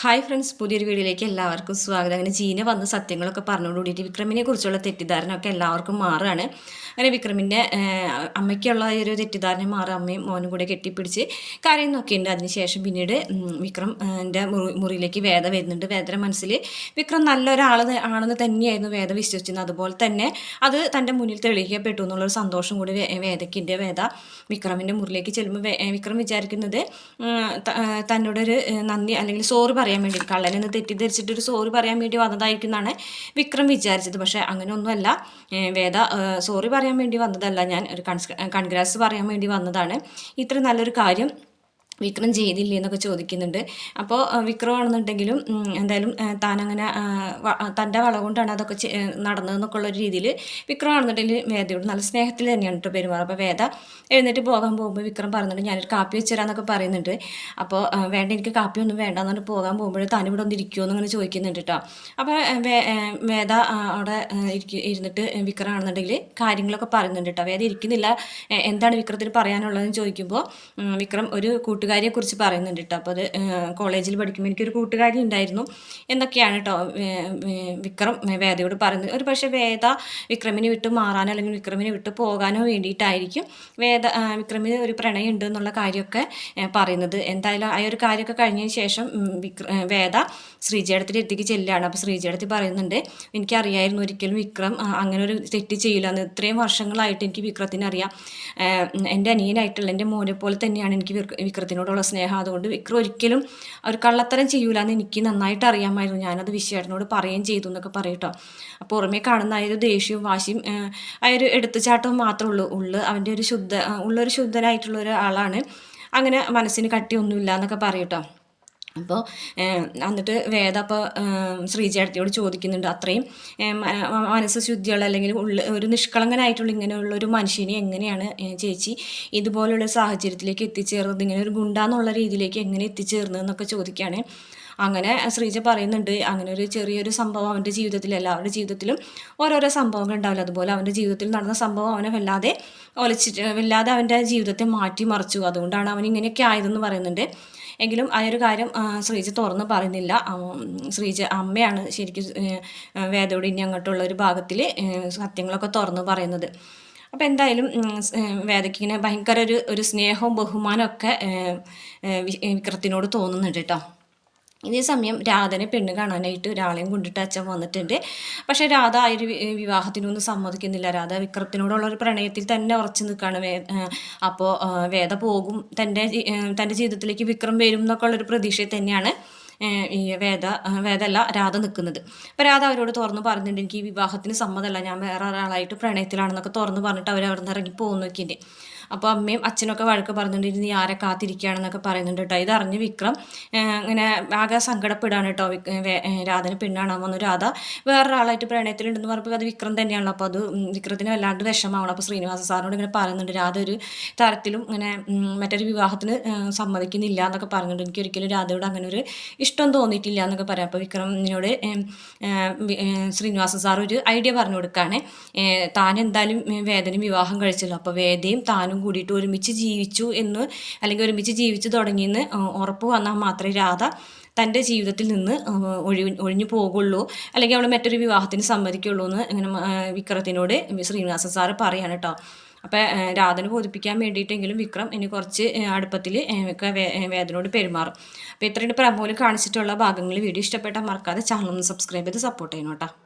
Hi friends പുതിയൊരു വീഡിയോയിലേക്ക് എല്ലാവർക്കും സ്വാഗതം. അങ്ങനെ ജീന വന്ന് സത്യങ്ങളൊക്കെ പറഞ്ഞുകൊണ്ടുകൂടിയിട്ട് വിക്രമിനെ കുറിച്ചുള്ള തെറ്റിദ്ധാരണയൊക്കെ എല്ലാവർക്കും മാറുകയാണ് അങ്ങനെ വിക്രമിന്റെ അമ്മയ്ക്കുള്ള ഒരു തെറ്റിദ്ധാരണ മാറി അമ്മയും മോനും കൂടെ കെട്ടിപ്പിടിച്ച് കരയുന്നൊക്കെ നോക്കിയിട്ടുണ്ട് അതിനുശേഷം പിന്നീട് വിക്രം എന്റെ മുറി മുറിയിലേക്ക് വേദ വരുന്നുണ്ട്. വേദയുടെ മനസ്സിൽ വിക്രം നല്ലൊരാൾ ആണെന്ന് തന്നെയായിരുന്നു വേദ വിശ്വസിച്ചിരുന്നത്. അതുപോലെ തന്നെ അത് തന്റെ മുന്നിൽ തെളിയിക്കപ്പെട്ടു എന്നുള്ളൊരു സന്തോഷം കൂടി വേദയ്ക്കുണ്ട്. വേദ വിക്രമിന്റെ മുറിയിലേക്ക് ചെല്ലുമ്പോൾ വിക്രം വിചാരിക്കുന്നത് തന്നോടൊരു നന്ദി അല്ലെങ്കിൽ സോറി പറയാൻ വേണ്ടി കള്ളനെന്ന് ഒരു സോറി പറയാൻ വേണ്ടി വന്നതായിരിക്കും എന്നാണ് വിക്രം വിചാരിച്ചത്. പക്ഷേ അങ്ങനെയൊന്നുമല്ല. വേദ സോറി പറയാൻ വേണ്ടി വന്നതല്ല. ഞാൻ ഒരു കൺഗ്രാസ് പറയാൻ വേണ്ടി വന്നതാണ്. ഇത്ര നല്ലൊരു കാര്യം വിക്രം ചെയ്തില്ലേ എന്നൊക്കെ ചോദിക്കുന്നുണ്ട് അപ്പോൾ വിക്രം ആണെന്നുണ്ടെങ്കിലും എന്തായാലും താനങ്ങനെ തന്റെ വള കൊണ്ടാണ് അതൊക്കെ നടന്നതെന്നൊക്കെ ഉള്ള ഒരു രീതിയിൽ വിക്രം ആണെന്നുണ്ടെങ്കിൽ വേദയോട് നല്ല സ്നേഹത്തിൽ തന്നെയാണ് കേട്ടോ പെരുമാറ അപ്പോൾ വേദ എഴുന്നേറ്റ് പോകാൻ പോകുമ്പോൾ വിക്രം പറയുന്നുണ്ട് ഞാനൊരു കാപ്പി വെച്ചുതരാന്നൊക്കെ പറയുന്നുണ്ട്. അപ്പോൾ വേണ്ട എനിക്ക് കാപ്പി ഒന്നും വേണ്ട എന്നിട്ട് പോകാൻ പോകുമ്പോൾ താൻ ഇവിടെ ഒന്ന് ഇരിക്കുമോ എന്നിങ്ങനെ ചോദിക്കുന്നുണ്ട് കേട്ടോ അപ്പോൾ വേദ അവിടെ ആ, ഇരുന്നിട്ട് വിക്രം ആണെന്നുണ്ടെങ്കിൽ കാര്യങ്ങളൊക്കെ പറയുന്നുണ്ട് കേട്ടോ വേദ ഇരിക്കുന്നില്ല. എന്താണ് വിക്രത്തിന് പറയാനുള്ളതെന്ന് ചോദിക്കുമ്പോൾ വിക്രം ഒരു കൂട്ടുകാരിയെ കുറിച്ച് പറയുന്നുണ്ട് കേട്ടോ. അപ്പോൾ അത് കോളേജിൽ പഠിക്കുമ്പോൾ എനിക്കൊരു കൂട്ടുകാരി ഉണ്ടായിരുന്നു. എന്നൊക്കെയാണ് കേട്ടോ വിക്രം വേദയോട് പറയുന്നത്. ഒരു പക്ഷേ വേദ വിക്രമിനെ വിട്ട് മാറാനോ അല്ലെങ്കിൽ വിക്രമിനെ വിട്ട് പോകാനോ വേണ്ടിയിട്ടായിരിക്കും വേദ വിക്രമിന് ഒരു പ്രണയം ഉണ്ട് എന്നുള്ള കാര്യമൊക്കെ പറയുന്നത്. എന്തായാലും ആ ഒരു കാര്യമൊക്കെ കഴിഞ്ഞതിന് ശേഷം വിക്ര വേദ ശ്രീജേടത്തിന്റെ അടുത്തേക്ക് ചെല്ലുകയാണ്. അപ്പോൾ ശ്രീജേടത്തി പറയുന്നുണ്ട് എനിക്കറിയായിരുന്നു ഒരിക്കലും വിക്രം അങ്ങനെ ഒരു തെറ്റ് ചെയ്യില്ല. എന്ന് ഇത്രയും വർഷങ്ങളായിട്ട് എനിക്ക് വിക്രത്തിനറിയാം എന്റെ അനിയനായിട്ടുള്ള എന്റെ മോനെ പോലെ തന്നെയാണ് എനിക്ക് വിക്ര- വിക്രത്തിനോടുള്ള സ്നേഹം അതുകൊണ്ട് വിക്രം ഒരിക്കലും ഒരു കള്ളത്തരം ചെയ്യൂല എന്ന് എനിക്ക് നന്നായിട്ട് അറിയാമായിരുന്നു. ഞാനത് വിശ്വേട്ടനോട് പറയുകയും ചെയ്തു എന്നൊക്കെ പറയട്ടോ. അപ്പോൾ പുറമേ കാണുന്ന ആ ഒരു ദേഷ്യവും വാശിയും ആ ഒരു എടുത്തുചാട്ടവും മാത്രമേ ഉള്ളൂ. ഉള്ളു അവന്റെ ഒരു ശുദ്ധ ഉള്ളൊരു ശുദ്ധനായിട്ടുള്ള ഒരാളാണ്. അങ്ങനെ മനസ്സിന് കട്ടിയൊന്നുമില്ല എന്നൊക്കെ പറയട്ടോ. അപ്പോൾ എന്നിട്ട് വേദ അപ്പോൾ ശ്രീചേട്ടത്തിയോട് ചോദിക്കുന്നുണ്ട് അത്രയും മനസ്സ് ശുദ്ധിയുള്ള അല്ലെങ്കിൽ ഉള്ള ഒരു നിഷ്കളങ്കനായിട്ടുള്ള ഇങ്ങനെയുള്ള ഒരു മനുഷ്യനെ എങ്ങനെയാണ് ചേച്ചി ഇതുപോലുള്ള സാഹചര്യത്തിലേക്ക് എത്തിച്ചേർന്നത്? ഇങ്ങനെ ഒരു ഗുണ്ടാന്നുള്ള രീതിയിലേക്ക് എങ്ങനെ എത്തിച്ചേർന്നതെന്നൊക്കെ ചോദിക്കുകയാണ്. അങ്ങനെ ശ്രീജ പറയുന്നുണ്ട് അങ്ങനെ ഒരു ചെറിയൊരു സംഭവം അവന്റെ ജീവിതത്തിൽ എല്ലാവരുടെ ജീവിതത്തിലും ഓരോരോ സംഭവങ്ങൾ ഉണ്ടാവില്ല? അതുപോലെ അവന്റെ ജീവിതത്തിൽ നടന്ന സംഭവം അവനെ വല്ലാതെ ഒലച്ചിട്ട് വല്ലാതെ അവന്റെ ജീവിതത്തെ മാറ്റി മറിച്ചു അതുകൊണ്ടാണ് അവൻ ഇങ്ങനെയൊക്കെ ആയതെന്ന് പറയുന്നുണ്ട്. എങ്കിലും ആ ഒരു കാര്യം ശ്രീജ തുറന്ന് പറയുന്നില്ല. ശ്രീജ അമ്മയാണ് ശരിക്കും വേദയോട് ഇനി അങ്ങോട്ടുള്ള ഒരു ഭാഗത്തിൽ സത്യങ്ങളൊക്കെ തുറന്ന് പറയുന്നത്. അപ്പോൾ എന്തായാലും വേദയ്ക്ക് ഇങ്ങനെ ഭയങ്കര ഒരു ഒരു സ്നേഹവും ബഹുമാനമൊക്കെ വിക്രത്തിനോട് തോന്നുന്നുണ്ട് കേട്ടോ. ഇതേ സമയം രാധനെ പെണ്ണ് കാണാനായിട്ട് ഒരാളെയും കൊണ്ടിട്ട് അച്ഛൻ വന്നിട്ടുണ്ട്. പക്ഷേ രാധ ആ ഒരു വിവാഹത്തിനൊന്നും സമ്മതിക്കുന്നില്ല. രാധ വിക്രത്തിനോടുള്ള ഒരു പ്രണയത്തിൽ തന്നെ ഉറച്ചു നിൽക്കുകയാണ് വേ അപ്പോൾ വേദ പോകും. തന്റെ തന്റെ ജീവിതത്തിലേക്ക് വിക്രം വരും എന്നൊക്കെ ഉള്ളൊരു പ്രതീക്ഷയിൽ തന്നെയാണ് ഈ വേദ വേദല്ല രാധ നിൽക്കുന്നത്. അപ്പോൾ രാധ അവരോട് തുറന്ന് പറഞ്ഞിട്ടുണ്ട് എനിക്ക് ഈ വിവാഹത്തിന് സമ്മതമല്ല. ഞാൻ വേറെ ഒരാളായിട്ട് പ്രണയത്തിലാണെന്നൊക്കെ തുറന്ന് പറഞ്ഞിട്ട് അവർ അവിടെ നിന്ന് ഇറങ്ങി പോകുന്നൊക്കെ അപ്പോൾ അമ്മയും അച്ഛനൊക്കെ വഴക്ക് പറഞ്ഞുകൊണ്ടിരുന്ന് ആരെ കാത്തിരിക്കുകയാണെന്നൊക്കെ പറയുന്നുണ്ട് കേട്ടോ ഇതറിഞ്ഞ് വിക്രം ഇങ്ങനെ ആകെ സങ്കടപ്പെടുകയാണ് കേട്ടോ രാധനെ വന്നു രാധ വേറൊരാളായിട്ട് പ്രണയത്തിലുണ്ടെന്ന് പറഞ്ഞപ്പോൾ അത് വിക്രം തന്നെയാണല്ലോ. അപ്പോൾ അത് വിക്രത്തിന് വല്ലാണ്ട് വിഷമാവണം. അപ്പോൾ ശ്രീനിവാസ സാറിനോട് ഇങ്ങനെ പറയുന്നുണ്ട് രാധ ഒരു തരത്തിലും ഇങ്ങനെ മറ്റൊരു വിവാഹത്തിന് സമ്മതിക്കുന്നില്ല എന്നൊക്കെ പറയുന്നുണ്ട് എനിക്ക് ഒരിക്കലും രാധയോട് അങ്ങനെ ഒരു ഇഷ്ടം തോന്നിയിട്ടില്ല എന്നൊക്കെ പറയാം. അപ്പോൾ വിക്രമിനോട് ശ്രീനിവാസ സാർ ഒരു ഐഡിയ പറഞ്ഞു കൊടുക്കുകയാണ് താൻ എന്തായാലും വേദനയും വിവാഹം കഴിച്ചല്ലോ. അപ്പോൾ വേദയും താനും കൂടിയിട്ട് ഒരുമിച്ച് ജീവിച്ചു എന്ന് അല്ലെങ്കിൽ ഒരുമിച്ച് ജീവിച്ചു തുടങ്ങിയെന്ന് ഉറപ്പ് വന്നാൽ മാത്രമേ രാധ തന്റെ ജീവിതത്തിൽ നിന്ന് ഒഴി ഒഴിഞ്ഞു പോകുള്ളൂ. അല്ലെങ്കിൽ അവൾ മറ്റൊരു വിവാഹത്തിന് സമ്മതിക്കുള്ളൂ എന്ന് ഇങ്ങനെ വിക്രത്തിനോട് ശ്രീനിവാസ സാറ് പറയാണ് കേട്ടോ. അപ്പോൾ രാധനെ ബോധിപ്പിക്കാൻ വേണ്ടിയിട്ടെങ്കിലും വിക്രം ഇനി കുറച്ച് അടുപ്പത്തിൽ വേദനോട് പെരുമാറും. അപ്പോൾ ഇത്രയും പ്രമോൽ കാണിച്ചിട്ടുള്ള ഭാഗങ്ങൾ വീഡിയോ ഇഷ്ടപ്പെട്ടാൽ മറക്കാതെ ചാനൽ ഒന്ന് സബ്സ്ക്രൈബ് ചെയ്ത് സപ്പോർട്ട് ചെയ്യണം കേട്ടോ.